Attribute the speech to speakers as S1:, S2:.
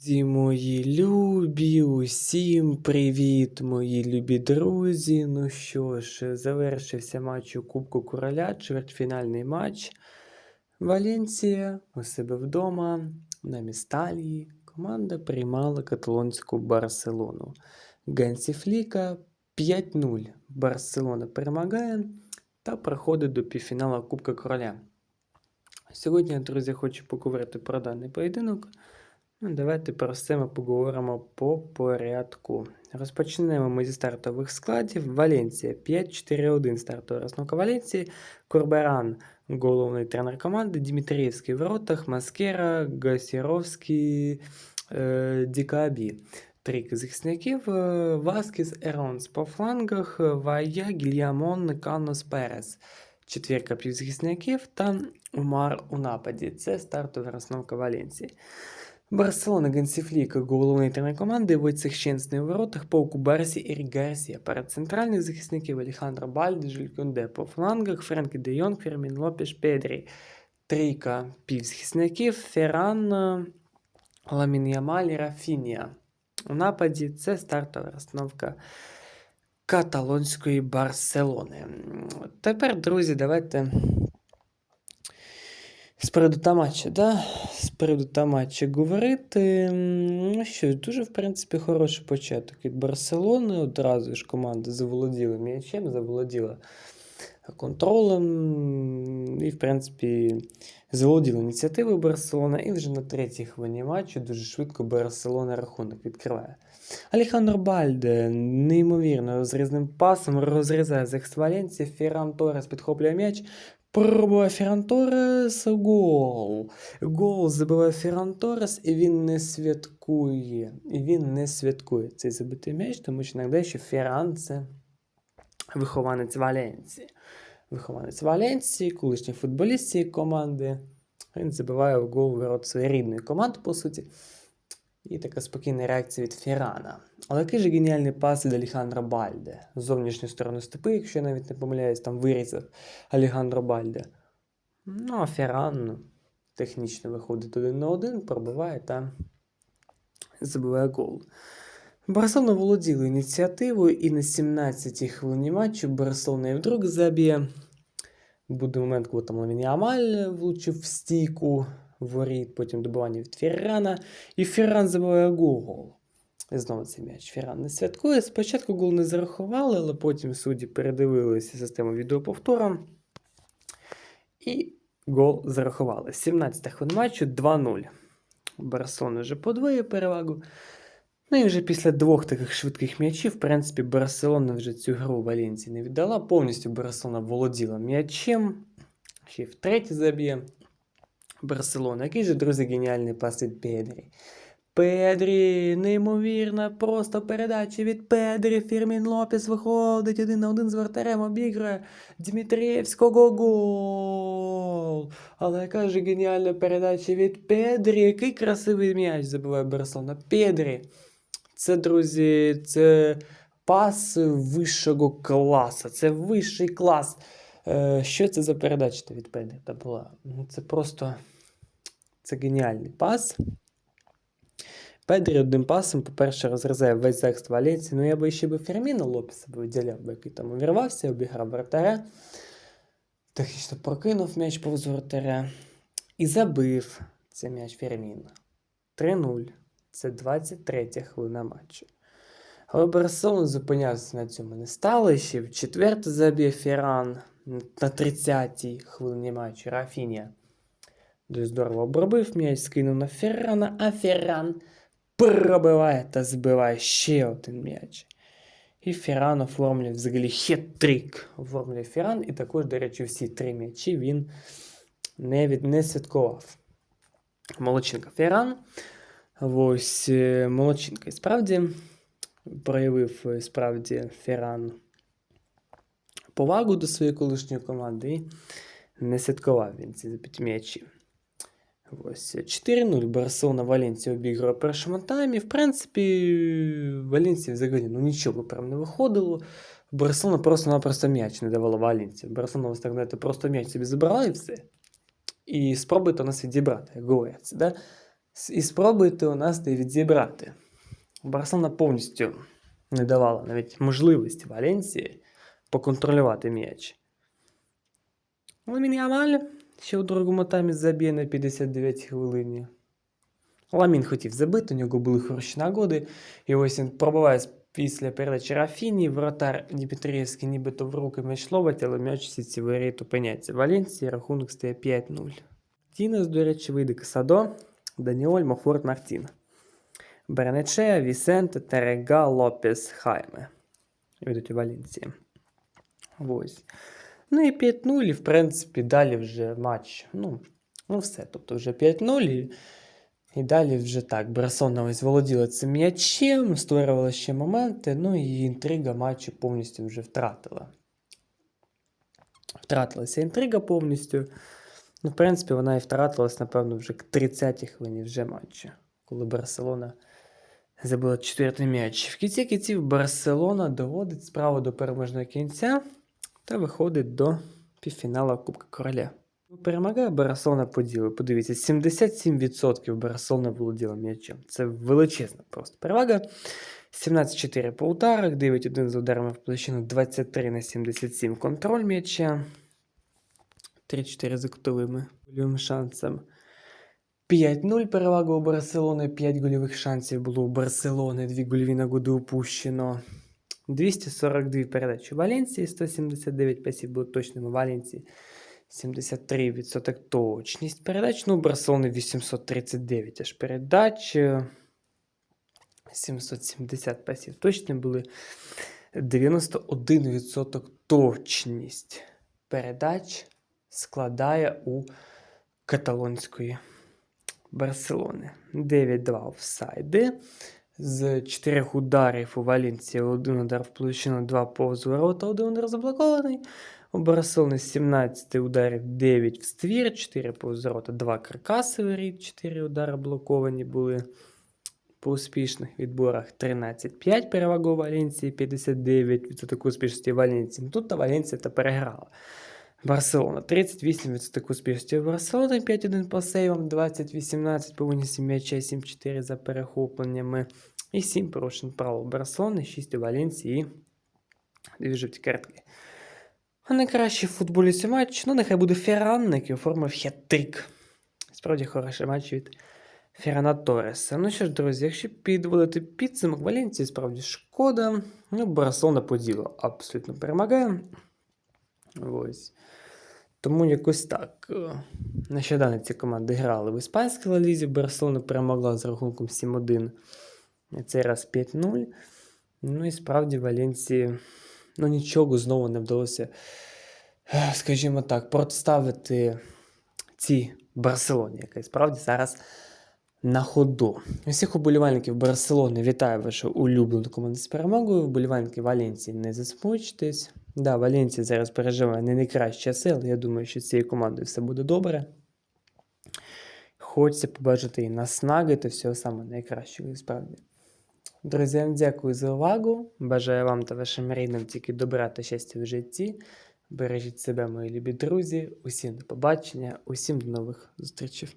S1: Друзі мої любі, усім привіт, мої любі друзі. Ну що ж, завершився матч у Кубку Короля, чвертьфінальний матч. Валенція у себе вдома на Місталії. Команда приймала каталонську Барселону. Генсі Фліка 5-0. Барселона перемагає та проходить до півфіналу Кубка Короля. Сьогодні, друзі, хочу поговорити про даний поєдинок. Ну, давайте про це ми поговоримо по порядку. Розпочнемо ми зі стартових складів. Валенція 5-4-1 стартова розновка Валенції. Корберан головний тренер команди. Дмитрієвський в воротах, Маскера, Гасіровський, е, Дікабі. Трійки захисників. е, Васкіс, Еронс по флангах, Вая, Гільямон, Канос, Перес. Четвірка півзахисників та Умар у нападі. Це стартова розновка Валенції. Барселона Гансіфлік, головний тренер команди, Войцех Щенсний у воротах, Пауку Барсі і Гарсія. Перед центральних захисників Алехандро Бальди, Жиль Кюнде по флангах, Френкі Де Йонг, Фермін Лопеш, Педрі. Трійка півзахисників, Ферран, Ламін Ямаль і Рафінія. У нападі це стартова розстановка каталонської Барселони. Тепер, друзі, давайте з приводу та матча, да? з приводу та матча говорити. Ну що, дуже, в принципі, хороший початок від Барселони. Одразу ж команда заволоділа м'ячем, заволоділа контролем. І, в принципі, заволоділа ініціативою Барселона. І вже на третій хвилині матчу дуже швидко Барселона рахунок відкриває. Алехандро Бальде неймовірно розрізним пасом розрізає захист Валенції. Ферран Торес підхоплює м'яч. Пробиває Ферран Торес. Гол. Гол забиває Ферран Торес, і він не святкує. І він не святкує цей забитий м'яч, тому що нагадаю, що Ферран це вихованець Валенції. Вихованець Валенції, колишній футболіст цієї команди. Він забиває в гол своєї рідної команди, по суті. І така спокійна реакція від Феррана. Але який же геніальний пас від Алехандро Бальде. З зовнішньої сторони степи, якщо я навіть не помиляюсь, там вирізав Алехандро Бальде. Ну, а Ферран ну, технічно виходить один на один, пробиває та забиває гол. Барселона володіла ініціативою, і на 17-й хвилині матчу Барселона і вдруг заб'є. Буде момент, коли там Ламін Ямаль влучив в стійку воріт, потім добивання від Феррана, і Ферран забиває гол. І знову цей м'яч Ферран не святкує. Спочатку гол не зарахували, але потім судді передивилися систему відеоповтора. І гол зарахували. 17-та хвилина матчу 2-0. Барселона вже подвоює перевагу. Ну і вже після двох таких швидких м'ячів, в принципі, Барселона вже цю гру Валенції не віддала. Повністю Барселона володіла м'ячем. Ще й втретє заб'є Барселона. Який же, друзі, геніальний пас від Педрі. Педрі, неймовірна, просто передача від Педрі. Фірмін Лопес виходить один на один з вратарем, обіграє Дмитрієвського гол. Але яка ж геніальна передача від Педрі. Який красивий м'яч забиває Барселона. Педрі. Це, друзі, це пас вищого класу. Це вищий клас. Е, Що це за передача від Педрі Це просто це геніальний пас. Педрі одним пасом, по-перше, розрізає весь захист Валенції. Ну, я би ще би Ферміна Лопеса би виділяв, бо який там увірвався, обіграв вратаря. Технічно прокинув м'яч повз вратаря. І забив цей м'яч Ферміна. 3-0. Це 23 хвилина матчу. Але зупинявся на цьому не стало. Ще в четверте заб'є Ферран на 30-й хвилині матчу Рафінія. Дуже здорово обробив м'яч, скинув на Феррана, а Ферран пробиває та збиває ще один м'яч. І Ферран оформлює взагалі хет-трик. Оформлює Ферран, і також, до речі, всі три м'ячі він не, від, не святкував. Молодчинка Ферран. Ось е, молодчинка. І справді проявив е, справді Ферран повагу до своєї колишньої команди і не святкував він ці м'ячі. Ось 4-0 Барселона Валенція обіграє в першому таймі. В принципі, Валенція взагалі ну, нічого прям не виходило. Барселона просто-напросто м'яч не давала Валенції. Барселона ось так знаєте, просто м'яч собі забрала і все. І спробуйте нас відібрати, як говорять. Да? С- І спробуйте у нас Девід зібрати. Барселона повністю не давала навіть можливості Валенції поконтролювати м'яч. Ламін Ямаль ще у другому таймі заб'є на 59 хвилині. Ламін хотів забити, у нього були хороші нагоди. І ось він пробиває після передачі Рафіні. Вратар Дмитрієвський нібито в руки м'яч ловить, але м'яч всі ці воріт опиняється. Валенції рахунок стає 5-0. Тінес, до речі, вийде Касадо, Даніоль, Мофорт, Мартін. Бернече, Вісенте, Терега, Лопес, Хайме. Йдуть у Валенції. Ось. Ну і 5-0, і в принципі далі вже матч. Ну, ну все. Тобто вже 5-0. І, і далі вже так. Барселона ось володіла цим м'ячем, створювала ще моменти, ну і інтрига матчу повністю вже втратила. Втратилася інтрига повністю. Ну, в принципі, вона і втратилась, напевно, вже к 30-й хвилині вже матчу, коли Барселона забила четвертий м'яч. В кінці кінців Барселона доводить справу до переможного кінця та виходить до півфіналу Кубка Короля. Перемагає Барселона по ділу. Подивіться, 77% Барселона володіла м'ячем. Це величезна просто перевага. 17-4 по ударах, 9-1 з ударами в площину, 23 на 77 контроль м'яча. 3-4 за кутовими гольовим шансом. 5-0 перевага у Барселони, 5 гольових шансів було у Барселони, 2 гольові нагоди упущено. 242 передачі Валенції, 179 пасів було точним у Валенції. 73% точність передач. Ну, Барселони 839 аж передач. е, 770 пасів точні були. 91% точність передач складає у каталонської Барселони. 9-2 офсайди. З 4 ударів у Валенції один удар в площину, 2 повз ворота, один удар заблокований. У Барселони 17 ударів, 9 в ствір, 4 повз ворота, 2 каркаси воріт, 4 удари блоковані були по успішних відборах 13-5 перевага у Валенції, 59% успішності Валенції. Тут та Валенція та переграла. Барселона 38% успішності Барселони, 5-1 по сейвам, 20-18 по винісі м'яча, 7-4 за перехопленнями і 7 порушень прав у Барселони, 6 у Валенції і 2 жовті картки. А найкращий футболіст у матч, ну нехай буде Ферран, який оформив хет-трик. Справді хороший матч від Феррана Торреса. Ну що ж, друзі, якщо підводити підсумок Валенції, справді шкода. Ну, Барселона по ділу абсолютно перемагає. Ось. Тому якось так. Нещодавно ці команди грали в іспанській лалізі. Барселона перемогла з рахунком 7-1. Цей раз 5-0. Ну і справді Валенції ну, нічого знову не вдалося, е, скажімо так, протиставити цій Барселоні, яка справді зараз на ходу. Усіх уболівальників Барселони вітаю вашу улюблену команду з перемогою. Вболівальники Валенції не засмучтесь. Да, Валенція зараз переживає не найкращі часи, але я думаю, що з цією командою все буде добре. Хочеться побачити і наснаги та всього самого найкращого справді. Друзі, вам дякую за увагу. Бажаю вам та вашим рідним тільки добра та щастя в житті. Бережіть себе, мої любі друзі. Усім до побачення, усім до нових зустрічей.